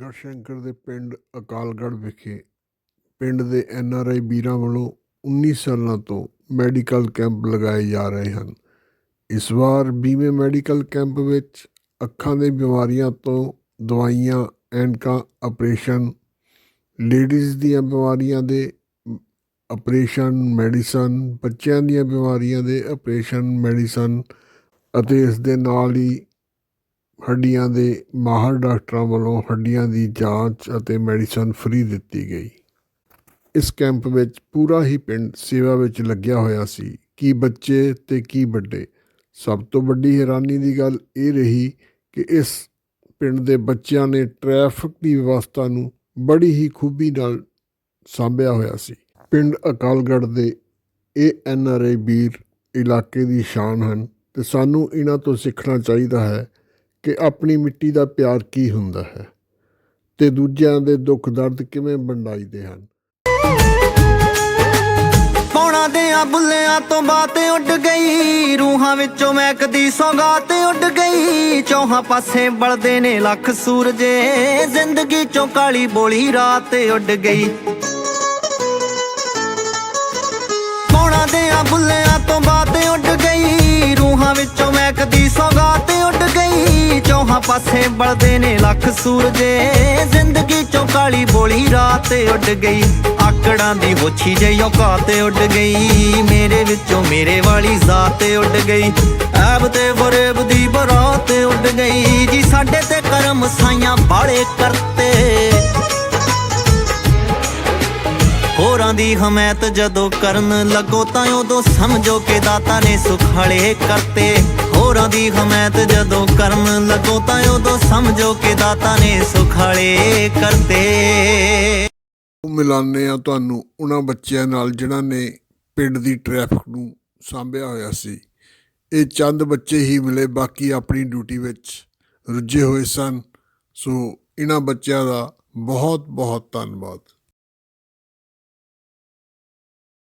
ਗੜਸ਼ੰਕਰ ਦੇ ਪਿੰਡ ਅਕਾਲਗੜ੍ਹ ਵਿਖੇ ਪਿੰਡ ਦੇ ਐੱਨ ਆਰ ਆਈ ਵੀਰਾਂ ਵੱਲੋਂ 19 ਸਾਲਾਂ ਤੋਂ ਮੈਡੀਕਲ ਕੈਂਪ ਲਗਾਏ ਜਾ ਰਹੇ ਹਨ। ਇਸ ਵਾਰ ਬੀਮੇ ਮੈਡੀਕਲ ਕੈਂਪ ਵਿੱਚ ਅੱਖਾਂ ਦੇ ਬਿਮਾਰੀਆਂ ਤੋਂ ਦਵਾਈਆਂ, ਐਨਕਾਂ, ਆਪਰੇਸ਼ਨ, ਲੇਡੀਜ਼ ਦੀਆਂ ਬਿਮਾਰੀਆਂ ਦੇ ਆਪਰੇਸ਼ਨ, ਮੈਡੀਸਨ, ਬੱਚਿਆਂ ਦੀਆਂ ਬਿਮਾਰੀਆਂ ਦੇ ਆਪਰੇਸ਼ਨ, ਮੈਡੀਸਨ ਅਤੇ ਇਸ ਦੇ ਨਾਲ ਹੀ ਹੱਡੀਆਂ ਦੇ ਮਾਹਰ ਡਾਕਟਰਾਂ ਵੱਲੋਂ ਹੱਡੀਆਂ ਦੀ ਜਾਂਚ ਅਤੇ ਮੈਡੀਸਨ ਫ੍ਰੀ ਦਿੱਤੀ ਗਈ। ਇਸ ਕੈਂਪ ਵਿੱਚ ਪੂਰਾ ਹੀ ਪਿੰਡ ਸੇਵਾ ਵਿੱਚ ਲੱਗਿਆ ਹੋਇਆ ਸੀ। ਕੀ ਬੱਚੇ ਤੇ ਕੀ ਵੱਡੇ? ਸਭ ਤੋਂ ਵੱਡੀ ਹੈਰਾਨੀ ਦੀ ਗੱਲ ਇਹ ਰਹੀ ਕਿ ਇਸ ਪਿੰਡ ਦੇ ਬੱਚਿਆਂ ਨੇ ਟ੍ਰੈਫਿਕ ਦੀ ਵਿਵਸਥਾ ਨੂੰ ਬੜੀ ਹੀ ਖੂਬੀ ਨਾਲ ਸਾਂਭਿਆ ਹੋਇਆ ਸੀ। ਪਿੰਡ ਅਕਾਲਗੜ੍ਹ ਦੇ ਇਹ ਐਨ ਆਰ ਆਈ ਵੀਰ ਇਲਾਕੇ ਦੀ ਸ਼ਾਨ ਹਨ ਤੇ ਸਾਨੂੰ ਇਹਨਾਂ ਤੋਂ ਸਿੱਖਣਾ ਚਾਹੀਦਾ ਹੈ ਕਿ ਆਪਣੀ ਮਿੱਟੀ ਦਾ ਪਿਆਰ ਕੀ ਹੁੰਦਾ ਹੈ ਤੇ ਦੂਜਿਆਂ ਦੇ ਦੁੱਖ ਦਰਦ ਕਿਵੇਂ ਵੰਡਾਈਦੇ ਹਨ? ਪੌਣਾ ਦੇ ਆ ਬੁੱਲਿਆਂ ਤੋਂ ਬਾਤ ਉੱਡ ਗਈ, ਰੂਹਾਂ ਵਿੱਚੋਂ ਮਹਿਕਦੀ ਸੌਗਾਤ ਉੱਡ ਗਈ। ਚੌਹਾਂ ਪਾਸੇ ਬਲਦੇ ਨੇ ਲੱਖ ਸੂਰਜੇ, ਜ਼ਿੰਦਗੀ ਚੋਂ ਕਾਲੀ ਬੋਲੀ ਰਾਤ ਉੱਡ ਗਈ। ਪਾਸੇ ਬਲਦੇ ਨੇ ਲੱਖ ਸੂਰਜੇ। ਜ਼ਿੰਦਗੀ ਚੋਂ ਕਾਲੀ ਬੋਲੀ ਰਾਤ ਉੱਡ ਗਈ। ਆਕੜਾਂ ਦੀ ਹੋਛੀ ਜਿਹੀ ਔਕਾਤ ਉੱਡ ਗਈ। ਮੇਰੇ ਵਿੱਚੋਂ ਮੇਰੇ ਵਾਲੀ ਜ਼ਾਤ ਉੱਡ ਗਈ। ਐਬ ਤੇ ਫਰੇਬ ਦੀ ਬਰਾਤ ਉੱਡ ਗਈ। ਜੀ ਸਾਡੇ ਤੇ ਕਰਮ ਸਾਈਆਂ ਬਾਲੇ ਕਰਤੇ। ਹੋਰਾਂ ਦੀ ਹਮਾਇਤ ਜਦੋਂ ਕਰਨ ਲੱਗੋ ਤਾਂ ਉਦੋਂ ਸਮਝੋ ਕਿ ਦਾਤਾ ਨੇ ਸੁਖਾਲੇ ਕਰਤੇ। ਹੋਰਾਂ ਦੀ ਹਮਾਇਤ ਜਦੋਂ ਕਰਨ ਲੱਗੋ ਤਾਂ ਉਦੋਂ ਸਮਝੋ ਕਿ ਦਾਤਾ ਨੇ ਸੁਖਾਲੇ ਕਰਤੇ ਮਿਲਾਨੇ ਆ ਤੁਹਾਨੂੰ ਉਹਨਾਂ ਬੱਚਿਆਂ ਨਾਲ ਜਿਨ੍ਹਾਂ ਨੇ ਪਿੰਡ ਦੀ ਟ੍ਰੈਫਿਕ ਨੂੰ ਸਾਂਭਿਆ ਹੋਇਆ ਸੀ। ਇਹ ਚੰਦ ਬੱਚੇ ਹੀ ਮਿਲੇ, ਬਾਕੀ ਆਪਣੀ ਡਿਊਟੀ ਵਿੱਚ ਰੁੱਝੇ ਹੋਏ ਸਨ। ਸੋ ਇਹਨਾਂ ਬੱਚਿਆਂ ਦਾ ਬਹੁਤ ਬਹੁਤ ਧੰਨਵਾਦ।